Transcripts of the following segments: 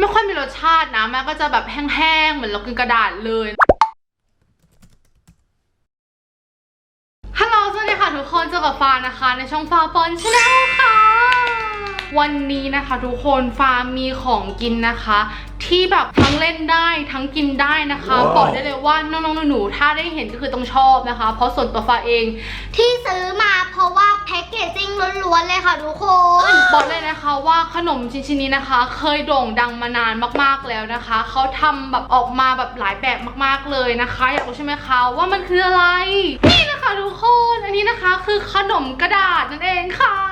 ไม่ค่อยมีรสชาตินะแม่ก็จะแบบแห้งๆ เหมือนเรากินกระดาษเลยฮัลโหลสวัสดีค่ะทุกคนเจอกับฟานะคะ ในช่องฟาปอนชาแนลค่ะ วันนี้นะคะทุกคนฟามีของกินนะคะที่แบบทั้งเล่นได้ทั้งกินได้นะคะว้าวบอกได้เลยว่าน้องๆหนูๆถ้าได้เห็นก็คือต้องชอบนะคะ เพราะส่วนตัวฟาเอง ที่ซื้อมาเพราะว่าแพ็กเกจจิ้ง ล้วนเลยค่ะทุกคน บอกเลยนะคะว่าขนมชิ้นๆนี้นะคะ เคยโด่งดังมานานมากๆแล้วนะคะ เขาทำแบบออกมาแบบหลายแบบมากๆเลยนะคะ อยากรู้ใช่ไหมคะว่ามันคืออะไร นี่นะคะทุกคน อันนี้นะคะคือขนมกระดาษนั่นเองค่ะ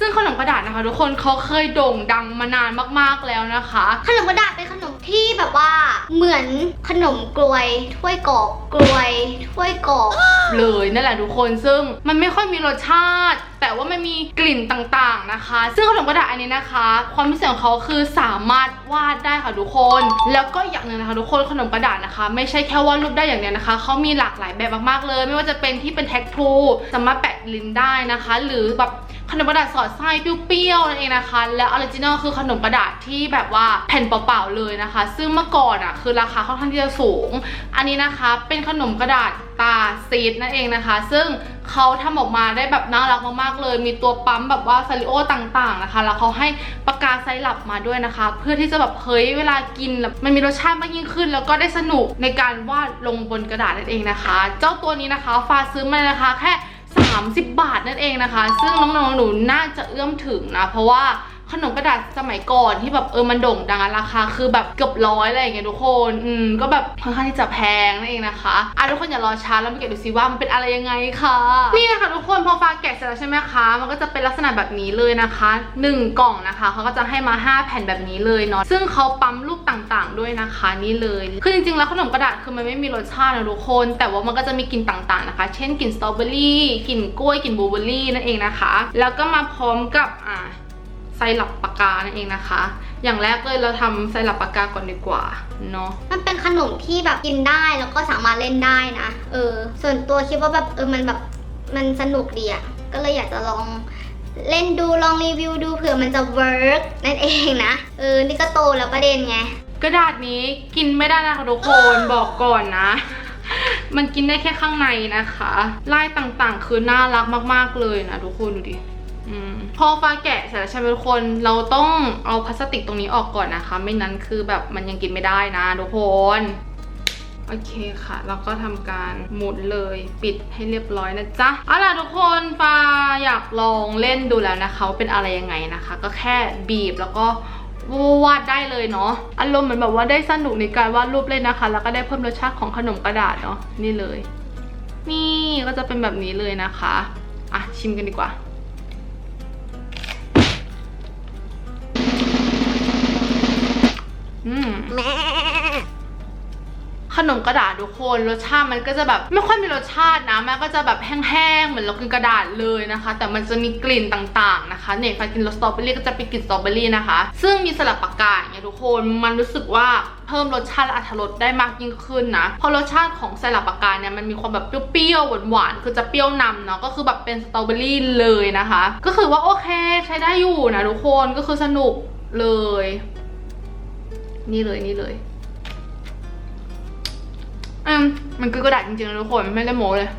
ซึ่งขนมกระดาษนะคะ ทุกคนเขาเคยโด่งดังมานานมากๆแล้วนะคะ ขนมกระดาษเป็นขนมที่แบบว่าเหมือนขนมกลวยถ้วยกรอบกลวยถ้วยกรอบเลยนั่นแหละทุกคนซึ่งมันไม่ค่อยมีรสชาติ แต่ว่ามันมีกลิ่นต่างๆนะคะ ซึ่งขนมกระดาษอันนี้นะคะ ความพิเศษของเขาคือสามารถวาดได้ค่ะทุกคน แล้วก็อย่างหนึ่งนะคะทุกคนขนมกระดาษนะคะ ไม่ใช่แค่วาดรูปได้อย่างเดียวนะคะเขามีหลากหลายแบบมากๆเลย ไม่ว่าจะเป็นที่เป็นแท็กทูสามารถแปะลิ้นได้นะคะ หรือแบบ ขนมกระดาษสอดไส้เปรี้ยวๆนั่นเองนะคะ แล้วออริจินอลคือขนมกระดาษที่แบบว่าแผ่นเปล่าๆเลยนะคะ ซึ่งเมื่อก่อนอะคือราคาค่อนข้างที่จะสูง อันนี้นะคะเป็นขนมกระดาษตาซีดนั่นเองนะคะ ซึ่งเขาทำออกมาได้แบบน่ารักมากๆเลย มีตัวปั๊มแบบว่าซาริโอต่างๆนะคะ แล้วเขาให้ปากกาไซรัปมาด้วยนะคะ เพื่อที่จะแบบเฮ้ยเวลากินแล้วมันมีรสชาติมากยิ่งขึ้น แล้วก็ได้สนุกในการวาดลงบนกระดาษนั่นเองนะคะ เจ้าตัวนี้นะคะฟาซื้อมานะคะแค่ 30 บาทนั่นเองนะคะ ซึ่งน้องๆหนูน่าจะเอื้อมถึงนะ เพราะว่าขนมกระดาษสมัยก่อนที่แบบเออมันโด่งดังราคาคือแบบเกือบร้อยอะไรอย่างเงี้ยทุกคนอืมก็แบบค่อนข้างที่จะแพงนั่นเองนะคะอะทุกคนอย่ารอช้าแล้วมาเก็บดูซิว่ามันเป็นอะไรยังไงค่ะนี่นะคะทุกคนพอฟ้าแกะเสร็จแล้วใช่ไหมคะ มันก็จะเป็นลักษณะแบบนี้เลยนะคะหนึ่งกล่องนะคะเขาก็จะให้มา 5 แผ่นแบบนี้เลยเนาะซึ่งเขาปั๊มรูป ต่างๆ ด้วยนะคะนี่เลยคือจริงๆแล้วขนมกระดาษคือมันไม่มีรสชาตินะทุกคน แต่ว่ามันก็จะมีกลิ่นต่างๆนะคะ เช่นกลิ่นสตรอเบอรี่กลิ่นกล้วยกลิ่นบลูเบอรี่นั่นเองนะคะ แล้วก็มาพร้อมกับอ่าไซรัปปากกานั่นเองนะคะ อย่างแรกเลยเราทำไซรัปปากกาก่อนดีกว่าเนาะ มันเป็นขนมที่แบบกินได้แล้วก็สามารถเล่นได้นะ เออ ส่วนตัวคิดว่าแบบเออมันแบบมันสนุกดีอะก็เลยอยากจะลอง เล่นดูลองรีวิวดูเผื่อมันจะเวิร์กนั่นเองนะ เออ นี่ก็โตแล้วประเด็นไง กระดาษนี้กินไม่ได้นะคะทุกคนบอกก่อนนะ มันกินได้แค่ข้างในนะคะลายต่างๆ คือน่ารักมากๆเลยนะทุกคนดูดิอมพอฟ้าแกะเสร็จแล้วใช่ไหมทุกคน เราต้องเอาพลาสติกตรงนี้ออกก่อนนะคะ ไม่นั้นคือแบบมันยังกินไม่ได้นะทุกคน โอเคค่ะแล้วก็ทำการหมุนเลยปิดให้เรียบร้อยนะจ๊ะ เอาล่ะทุกคนฟ้าอยากลองเล่นดูแล้วนะคะว่าเป็นอะไรยังไงนะคะ ก็แค่บีบแล้วก็วาดได้เลยเนาะอารมณ์เหมือนแบบว่าได้สนุกในการวาดรูปเล่นนะคะ แล้วก็ได้เพิ่มรสชาติของขนมกระดาษเนาะนี่เลย นี่ก็จะเป็นแบบนี้เลยนะคะ อะชิมกันดีกว่า นมกระดาษทุกคนรสชาติมันก็จะแบบไม่ค่อยมีรสชาตินะมันก็จะแบบแห้งๆเหมือนเรากินกระดาษเลยนะคะ แต่มันจะมีกลิ่นต่างๆนะคะเนี่ยฟันกินรสสตรอเบอรี่ก็จะเป็นกลิ่นสตรอเบอรี่นะคะ ซึ่งมีสลับปากกาเงี้ยทุกคนมันรู้สึกว่าเพิ่มรสชาติและอรรถรสได้มากยิ่งขึ้นนะเพราะรสชาติของสลับปากกาเนี่ยมันมีความแบบเปรี้ยวๆหวานๆคือจะเปรี้ยวนำเนาะก็คือแบบเป็นสตรอเบอรี่เลยนะคะ ก็คือว่าโอเคใช้ได้อยู่นะทุกคนก็คือสนุกเลย นี่เลยนี่เลย อืมมันคือกระดาษจริงๆนะทุกคนไม่ได้โม้เลย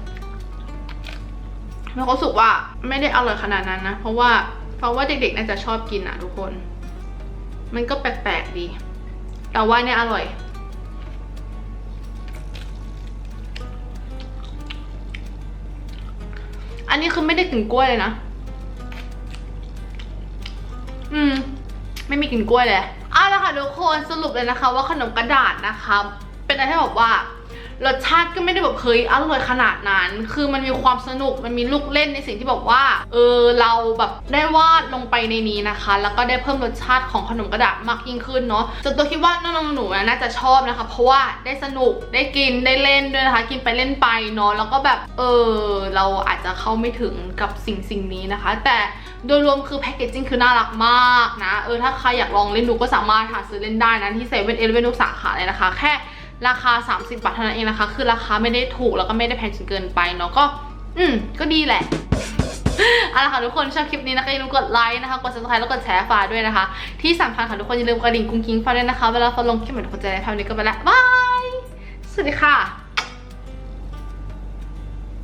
แล้วก็รู้สึกว่าไม่ได้อร่อยขนาดนั้นนะ เพราะว่าเพราะว่าเด็กๆน่าจะชอบกินอะทุกคน มันก็แปลกๆดี แต่ว่าเนี่ยอร่อย อันนี้คือไม่ได้กลิ่นกล้วยเลยนะ อืม ไม่มีกลิ่นกล้วยเลยเอาละค่ะทุกคนสรุปเลยนะคะ ว่าขนมกระดาษนะคะ เป็นอะไรที่แบบว่า รสชาติก็ไม่ได้แบบเฮ้ยอร่อยขนาดนั้น คือมันมีความสนุกมันมีลูกเล่นในสิ่งที่แบบว่า เออเราแบบได้วาดลงไปในนี้นะคะ แล้วก็ได้เพิ่มรสชาติของขนมกระดาษมากยิ่งขึ้นเนาะส่วนตัวคิดว่าน้องๆหนูน่าจะชอบนะคะ เพราะว่าได้สนุกได้กินได้เล่นด้วยนะคะ กินไปเล่นไปเนาะแล้วก็แบบเออเราอาจจะเข้าไม่ถึงกับสิ่งสิ่งนี้นะคะ แต่โดยรวมคือแพคเกจจิ้งคือน่ารักมากนะเออถ้าใครอยากลองเล่นดูก็สามารถหาซื้อเล่นได้นะที่เซเว่นเอเลเว่นทุกสาขาเลยนะคะ แค่ ราคา 30 บาทเท่านั้นเองนะคะ คือราคาไม่ได้ถูกแล้วก็ไม่ได้แพงจนเกินไปเนาะก็ อืม ก็ดีแหละเอาละค่ะทุกคนชอบคลิปนี้นะคะอย่าลืมกดไลค์นะคะ กด subscribe แล้วกดแชร์ฝาด้วยนะคะ ที่สำคัญค่ะทุกคนอย่าลืมกระดิ่งกุ้งกิ้งฟ้าด้วยนะคะ เวลาฟ้าลงคลิปใหม่ทุกคนจะได้ภาพนี้ก็ไปแล้วบาย สวัสดีค่ะ